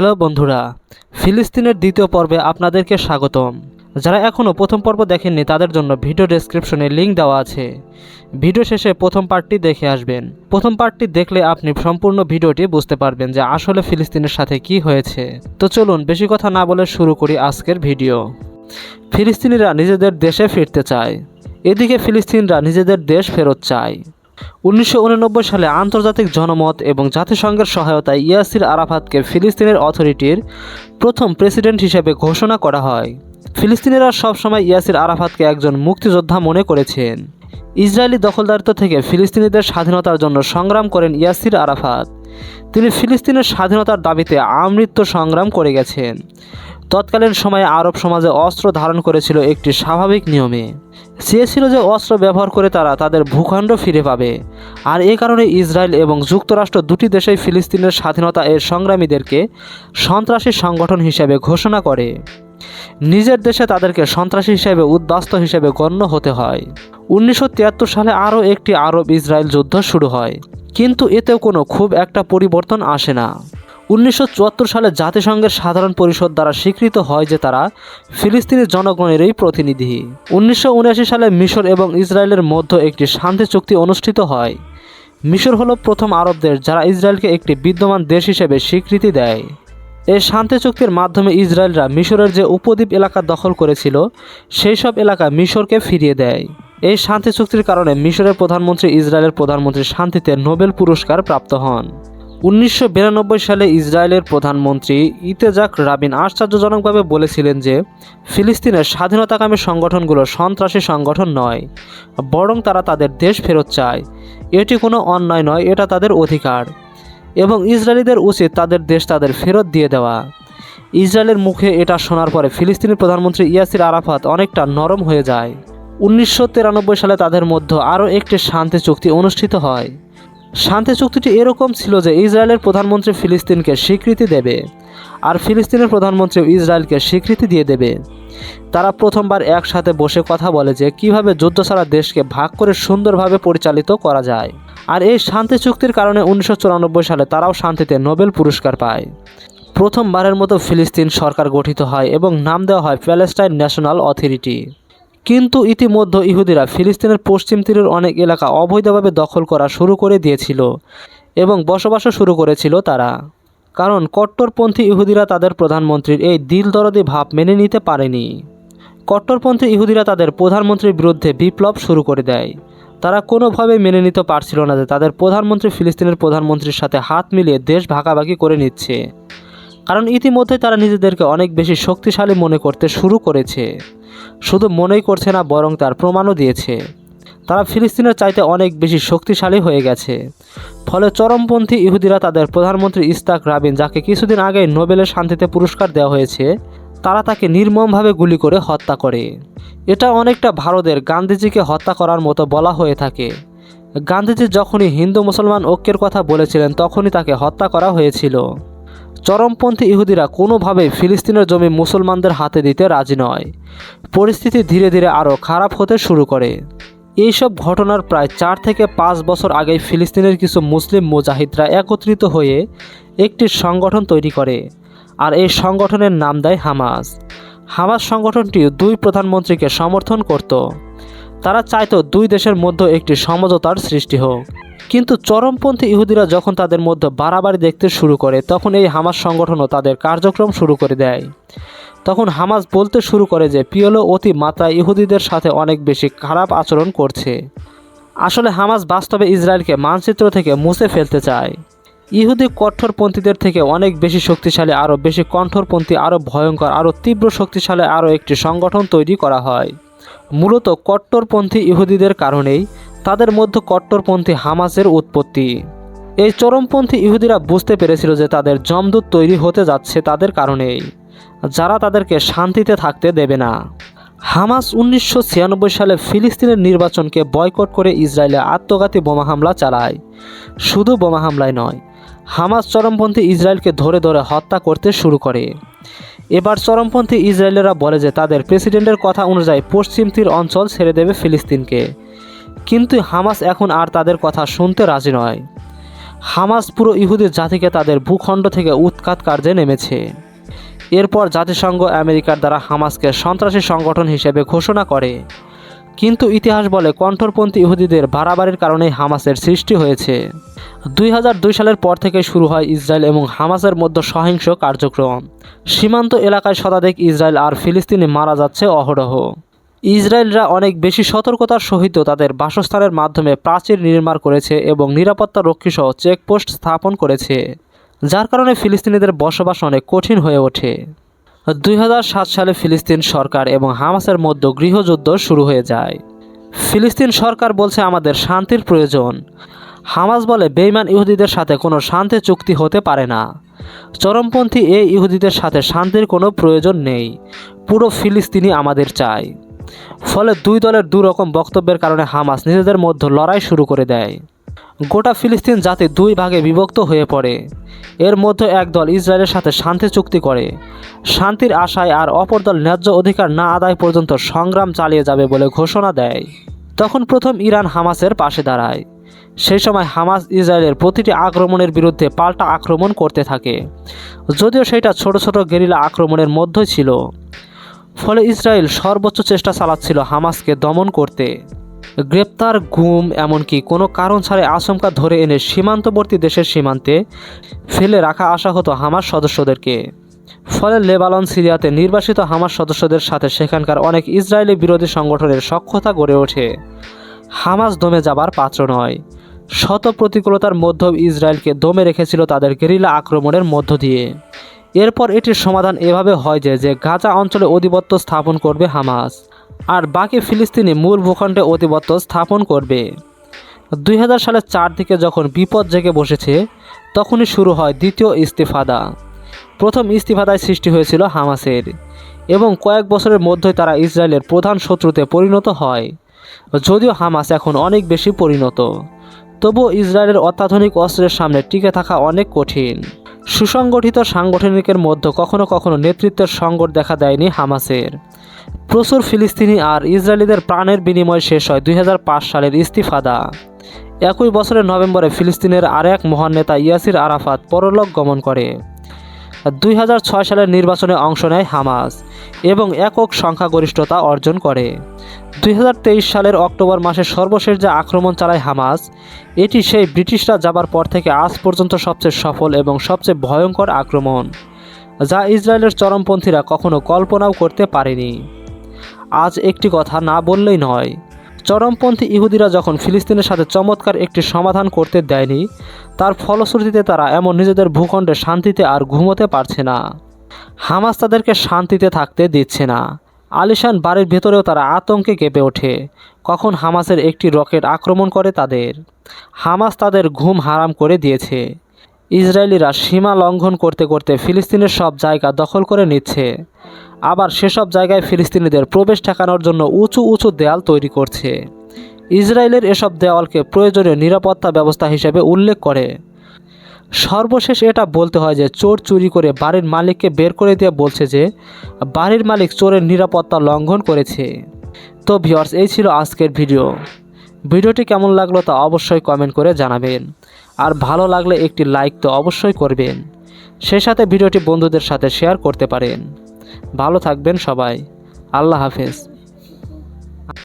Hello বন্ধুরা, ফিলিস্তিনের দ্বিতীয় পর্বে আপনাদেরকে স্বাগতম। যারা এখনও প্রথম পর্ব দেখেননি, তাদের জন্য ভিডিও ডেসক্রিপশনে লিঙ্ক দেওয়া আছে। ভিডিও শেষে প্রথম পার্টটি দেখে আসবেন। প্রথম পার্টটি দেখলে আপনি সম্পূর্ণ ভিডিওটি বুঝতে পারবেন যে আসলে ফিলিস্তিনের সাথে কি হয়েছে। তো চলুন বেশি কথা না বলে শুরু করি আজকের ভিডিও। ফিলিস্তিনিরা নিজেদের দেশে ফিরতে চায়। এদিকে ফিলিস্তিনরা নিজেদের দেশ ফেরত চায়। উনিশশো সালে আন্তর্জাতিক জনমত এবং জাতিসংঘের সহায়তায় ইয়াসির আরাফাতকে ফিলিস্তিনের অথরিটির প্রথম প্রেসিডেন্ট হিসেবে ঘোষণা করা হয়। ফিলিস্তিনিরা সবসময় ইয়াসির আরাফাতকে একজন মুক্তিযোদ্ধা মনে করেছেন। ইসরায়েলি দখলদারিত্ব থেকে ফিলিস্তিনিদের স্বাধীনতার জন্য সংগ্রাম করেন ইয়াসির আরাফাত। তিনি ফিলিস্তিনের স্বাধীনতার দাবিতে আমৃত্যু সংগ্রাম করে গেছেন। তৎকালীন সময়ে আরব সমাজে অস্ত্র ধারণ করেছিল একটি স্বাভাবিক নিয়মে। চেয়েছিল যে অস্ত্র ব্যবহার করে তারা তাদের ভূখণ্ড ফিরে পাবে। আর এ কারণে ইসরায়েল এবং যুক্তরাষ্ট্র দুটি দেশেই ফিলিস্তিনের স্বাধীনতা এর সংগ্রামীদেরকে সন্ত্রাসী সংগঠন হিসেবে ঘোষণা করে। নিজের দেশে তাদেরকে সন্ত্রাসী হিসেবে উদ্বাস্ত হিসেবে গণ্য হতে হয়। উনিশশো তিয়াত্তর সালে আরও একটি আরব ইসরায়েল যুদ্ধ শুরু হয়। কিন্তু এতেও কোনো খুব একটা পরিবর্তন আসে না। উনিশশো চুয়াত্তর সালে জাতিসংঘের সাধারণ পরিষদ দ্বারা স্বীকৃত হয় যে তারা ফিলিস্তিনি জনগণেরই প্রতিনিধি। উনিশশো উনআশি সালে মিশর এবং ইসরায়েলের মধ্যে একটি শান্তি চুক্তি অনুষ্ঠিত হয়। মিশর হলো প্রথম আরব দেশ যারা ইসরায়েলকে একটি বিদ্যমান দেশ হিসেবে স্বীকৃতি দেয়। এই শান্তি চুক্তির মাধ্যমে ইসরায়েলরা মিশরের যে উপদ্বীপ এলাকা দখল করেছিল, সেই সব এলাকা মিশরকে ফিরিয়ে দেয়। এই শান্তি চুক্তির কারণে মিশরের প্রধানমন্ত্রী, ইসরায়েলের প্রধানমন্ত্রী শান্তিতে নোবেল পুরস্কার প্রাপ্ত হন। উনিশশো বিরানব্বই সালে ইসরায়েলের প্রধানমন্ত্রী ইতেজাক রাবিন আশ্চর্যজনকভাবে বলেছিলেন যে, ফিলিস্তিনের স্বাধীনতাকামী সংগঠনগুলো সন্ত্রাসী সংগঠন নয়, বরং তারা তাদের দেশ ফেরত চায়। এটি কোনো অন্যায় নয়, এটা তাদের অধিকার। এবং ইসরায়েলিদের উচিত তাদের দেশ তাদের ফেরত দিয়ে দেওয়া। ইসরায়েলের মুখে এটা শোনার পরে ফিলিস্তিনি প্রধানমন্ত্রী ইয়াসির আরাফাত অনেকটা নরম হয়ে যায়। উনিশশো তিরানব্বই সালে তাদের মধ্যে আরও একটি শান্তি চুক্তি অনুষ্ঠিত হয়। শান্তি চুক্তিটি এরকম ছিল যে ইসরায়েলের প্রধানমন্ত্রী ফিলিস্তিনকে স্বীকৃতি দেবে আর ফিলিস্তিনের প্রধানমন্ত্রী ইসরায়েলকে স্বীকৃতি দিয়ে দেবে। তারা প্রথমবার একসাথে বসে কথা বলে যে কীভাবে যুদ্ধ ছাড়া দেশকে ভাগ করে সুন্দরভাবে পরিচালিত করা যায়। আর এই শান্তি চুক্তির কারণে উনিশশো চুরানব্বই সালে তারাও শান্তিতে নোবেল পুরস্কার পায়। প্রথমবারের মতো ফিলিস্তিন সরকার গঠিত হয় এবং নাম দেওয়া হয় প্যালেস্টাইন ন্যাশনাল অথরিটি। কিন্তু ইতিমধ্যে ইহুদিরা ফিলিস্তিনের পশ্চিম তীরের অনেক এলাকা অবৈধভাবে দখল করা শুরু করে দিয়েছিল এবং বসবাসও শুরু করেছিল তারা। কারণ কট্টরপন্থী ইহুদিরা তাদের প্রধানমন্ত্রীর এই দিল দরদি ভাব মেনে নিতে পারেনি। কট্টরপন্থী ইহুদিরা তাদের প্রধানমন্ত্রীর বিরুদ্ধে বিপ্লব শুরু করে দেয়। তারা কোনোভাবে মেনে নিতে পারছিল না যে তাদের প্রধানমন্ত্রী ফিলিস্তিনের প্রধানমন্ত্রীর সাথে হাত মিলিয়ে দেশ ভাগাভাগি করে নিচ্ছে। কারণ ইতিমধ্যে তারা নিজেদেরকে অনেক বেশি শক্তিশালী মনে করতে শুরু করেছে। শুধু মনেই করছে না, বরং তার প্রমাণও দিয়েছে। তারা ফিলিস্তিনের চাইতে অনেক বেশি শক্তিশালী হয়ে গেছে। ফলে চরমপন্থী ইহুদিরা তাদের প্রধানমন্ত্রী ইস্তাক রাবিন, যাকে কিছুদিন আগে নোবেলের শান্তিতে পুরস্কার দেওয়া হয়েছে, তারা তাকে নির্মমভাবে গুলি করে হত্যা করে। এটা অনেকটা ভারতের গান্ধীজিকে হত্যা করার মতো বলা হয়ে থাকে। গান্ধীজি যখনই হিন্দু মুসলমান ঐক্যের কথা বলেছিলেন, তখনই তাকে হত্যা করা হয়েছিল। চরমপন্থী ইহুদিরা কোনোভাবেই ফিলিস্তিনের জমি মুসলমানদের হাতে দিতে রাজি নয়। পরিস্থিতি ধীরে ধীরে আরও খারাপ হতে শুরু করে। এইসব ঘটনার প্রায় চার থেকে পাঁচ বছর আগে ফিলিস্তিনের কিছু মুসলিম মুজাহিদরা একত্রিত হয়ে একটি সংগঠন তৈরি করে, আর এই সংগঠনের নাম দেয় হামাস। হামাস সংগঠনটি দুই প্রধানমন্ত্রীকে সমর্থন করত। তারা চাইতো দুই দেশের মধ্যে একটি সমঝোতার সৃষ্টি হোক। কিন্তু চরমপন্থী ইহুদিরা যখন তাদের মধ্যে বাড়াবাড়ি দেখতে শুরু করে, তখন এই হামাস সংগঠনও তাদের কার্যক্রম শুরু করে দেয়। তখন হামাস বলতে শুরু করে যে, পিওলো অতি মাত্রায় ইহুদিদের সাথে অনেক বেশি খারাপ আচরণ করছে। আসলে হামাস বাস্তবে ইসরায়েলকে মানচিত্র থেকে মুছে ফেলতে চায়। ইহুদি কঠোরপন্থীদের থেকে অনেক বেশি শক্তিশালী, আরও বেশি কঠোরপন্থী, আরও ভয়ঙ্কর, আরও তীব্র শক্তিশালী, আরও একটি সংগঠন তৈরি করা হয়। মূলত কট্টরপন্থী ইহুদিদের কারণেই তাদের মধ্যে কট্টরপন্থী হামাসের উৎপত্তি। এই চরমপন্থী ইহুদিরা বুঝতে পেরেছিল যে তাদের জমদূত তৈরি হতে যাচ্ছে তাদের কারণেই। যারা তাদেরকে শান্তিতে থাকতে দেবে না। হামাস উনিশশো ছিয়ানব্বই সালে ফিলিস্তিনের নির্বাচনকে বয়কট করে ইসরায়েলে আত্মঘাতী বোমা হামলা চালায়। শুধু বোমা হামলায় নয়, হামাস চরমপন্থী ইসরায়েলকে ধরে ধরে হত্যা করতে শুরু করে। এবার চরমপন্থী ইসরায়েলেরা বলে যে তাদের প্রেসিডেন্টের কথা অনুযায়ী পশ্চিম তীর অঞ্চল ছেড়ে দেবে ফিলিস্তিনকে। কিন্তু হামাস এখন আর তাদের কথা শুনতে রাজি নয়। হামাস পুরো ইহুদি জাতিকে তাদের ভূখণ্ড থেকে উৎখাত কার্যে নেমেছে। এরপর জাতিসংঘ আমেরিকার দ্বারা হামাসকে সন্ত্রাসী সংগঠন হিসেবে ঘোষণা করে। কিন্তু ইতিহাস বলে কণ্ঠরপন্থী ইহুদিদের বাড়াবাড়ির কারণেই হামাসের সৃষ্টি হয়েছে। দুই হাজার দুই সালের পর থেকে শুরু হয় ইসরায়েল এবং হামাসের মধ্যে সহিংস কার্যক্রম। সীমান্ত এলাকায় শতাধিক ইসরায়েল আর ফিলিস্তিনি মারা যাচ্ছে অহরহ। ইসরায়েলরা অনেক বেশি সতর্কতার সহিত তাদের বাসস্থানের মাধ্যমে প্রাচীর নির্মাণ করেছে এবং নিরাপত্তা রক্ষীসহ চেকপোস্ট স্থাপন করেছে, যার কারণে ফিলিস্তিনিদের বসবাস অনেক কঠিন হয়ে ওঠে। দু হাজার সাত সালে ফিলিস্তিন সরকার এবং হামাসের মধ্যে গৃহযুদ্ধ শুরু হয়ে যায়। ফিলিস্তিন সরকার বলছে, আমাদের শান্তির প্রয়োজন। হামাস বলে বেইমান ইহুদিদের সাথে কোনো শান্তি চুক্তি হতে পারে না। চরমপন্থী এই ইহুদিদের সাথে শান্তির কোনো প্রয়োজন নেই। পুরো ফিলিস্তিনি আমাদের চাই ফলে দুই দলের দুই রকম বক্তব্যের কারণে হামাস নিজেদের মধ্যে লড়াই শুরু করে দেয়। গোটা ফিলিস্তিন জাতি দুই ভাগে বিভক্ত হয়ে পড়ে। এর মধ্যে এক দল ইসরায়েলের সাথে শান্তি চুক্তি করে। শান্তির আশায় আর অপর দল ন্যায্য অধিকার না আদায় পর্যন্ত সংগ্রাম চালিয়ে যাবে বলে ঘোষণা দেয়। তখন প্রথম ইরান হামাসের পাশে দাঁড়ায়। সেই সময় হামাস ইসরায়েলের প্রতিটি আক্রমণের বিরুদ্ধে পাল্টা আক্রমণ করতে থাকে। যদিও সেটা ছোট ছোট গেরিলা আক্রমণের মধ্যেই ছিল। ফলে ইসরায়েল সর্বোচ্চ চেষ্টা চালাচ্ছিল হামাসকে দমন করতে। গ্রেপ্তার, গুম, এমনকি কোনো কারণ ছাড়াই আশঙ্কা ধরে এনে সীমান্তবর্তী দেশের সীমান্তে ফেলে রাখা আসা হতো হামাস সদস্যদেরকে। ফলে লেবালন সিরিয়াতে নির্বাসিত হামাস সদস্যদের সাথে সেখানকার অনেক ইসরায়েলি বিরোধী সংগঠনের সক্ষতা গড়ে ওঠে। হামাস দমে যাবার পাত্র নয়। শত প্রতিকূলতার মধ্যেও ইসরায়েলকে দমে রেখেছিল তাদের গেরিলা আক্রমণের মধ্য দিয়ে। এরপর এটির সমাধান এভাবে হয় যে যে গাজা অঞ্চলে অধিপত্য স্থাপন করবে হামাস, আর বাকি ফিলিস্তিনি মূল ভূখণ্ডে অধিপত্য স্থাপন করবে। দুই হাজার সালের চার দিকে যখন বিপদ জেগে বসেছে, তখনই শুরু হয় দ্বিতীয় ইস্তিফাদা। প্রথম ইস্তিফাদায় সৃষ্টি হয়েছিল হামাসের, এবং কয়েক বছরের মধ্যেই তারা ইসরায়েলের প্রধান শত্রুতে পরিণত হয়। যদিও হামাস এখন অনেক বেশি পরিণত, তবুও ইসরায়েলের অত্যাধুনিক অস্ত্রের সামনে টিকে থাকা অনেক কঠিন। সুসংগঠিত সাংগঠনিকের মধ্যে কখনো কখনো নেতৃত্বের সংকট দেখা দেয়নি হামাসের। প্রচুর ফিলিস্তিনি আর ইসরায়েলিদের প্রাণের বিনিময় শেষ হয় দুই হাজার পাঁচ সালের ইস্তিফাদা। একই বছরের নভেম্বরে ফিলিস্তিনের আরেক মহান নেতা ইয়াসির আরাফাত পরলোক গমন করে। দুই হাজার ছয় সালের নির্বাচনে অংশ নেয় হামাস এবং একক সংখ্যাগরিষ্ঠতা অর্জন করে। দুই হাজার তেইশ সালের অক্টোবর মাসে সর্বশেষ যে আক্রমণ চালায় হামাস, এটি সেই ব্রিটিশরা যাবার পর থেকে আজ পর্যন্ত সবচেয়ে সফল এবং সবচেয়ে ভয়ঙ্কর আক্রমণ, যা ইসরায়েলের চরমপন্থীরা কখনো কল্পনাও করতে পারেনি। আজ একটি কথা না বললেই নয় চরমপন্থী ইহুদিরা যখন ফিলিস্তিনের সাথে চমৎকার একটি সমাধান করতে দেয়নি, তার ফলশ্রুতিতে তারা এমন নিজেদের ভূখণ্ডে শান্তিতে আর ঘুমোতে পারছে না। হামাস তাদেরকে শান্তিতে থাকতে দিচ্ছে না। আলিশান বাড়ির ভেতরেও তারা আতঙ্কে কেঁপে ওঠে। কখন হামাসের একটি রকেট আক্রমণ করে তাদের? হামাস তাদের ঘুম হারাম করে দিয়েছে। ইসরায়েলিরা সীমা লঙ্ঘন করতে করতে ফিলিস্তিনের সব জায়গা দখল করে নিচ্ছে। আবার সেসব জায়গায় ফিলিস্তিনিদের প্রবেশ ঠেকানোর জন্য উঁচু উঁচু দেয়াল তৈরি করছে। ইসরায়েলের এসব দেওয়ালকে প্রয়োজনীয় নিরাপত্তা ব্যবস্থা হিসেবে উল্লেখ করে। সর্বশেষ এটা বলতে হয় যে, চোর চুরি করে বাড়ির মালিককে বের করে দিয়ে বলছে যে, বাড়ির মালিক চোরের নিরাপত্তা লঙ্ঘন করেছে। তো ভিওর্স এই ছিল আজকের ভিডিও। ভিডিওটি কেমন লাগল তা অবশ্যই কমেন্ট করে জানাবেন। আর ভালো লাগলে একটি লাইক তো অবশ্যই করবেন। সে সাথে ভিডিওটি বন্ধুদের সাথে শেয়ার করতে পারেন। ভালো থাকবেন সবাই। আল্লাহ হাফেজ।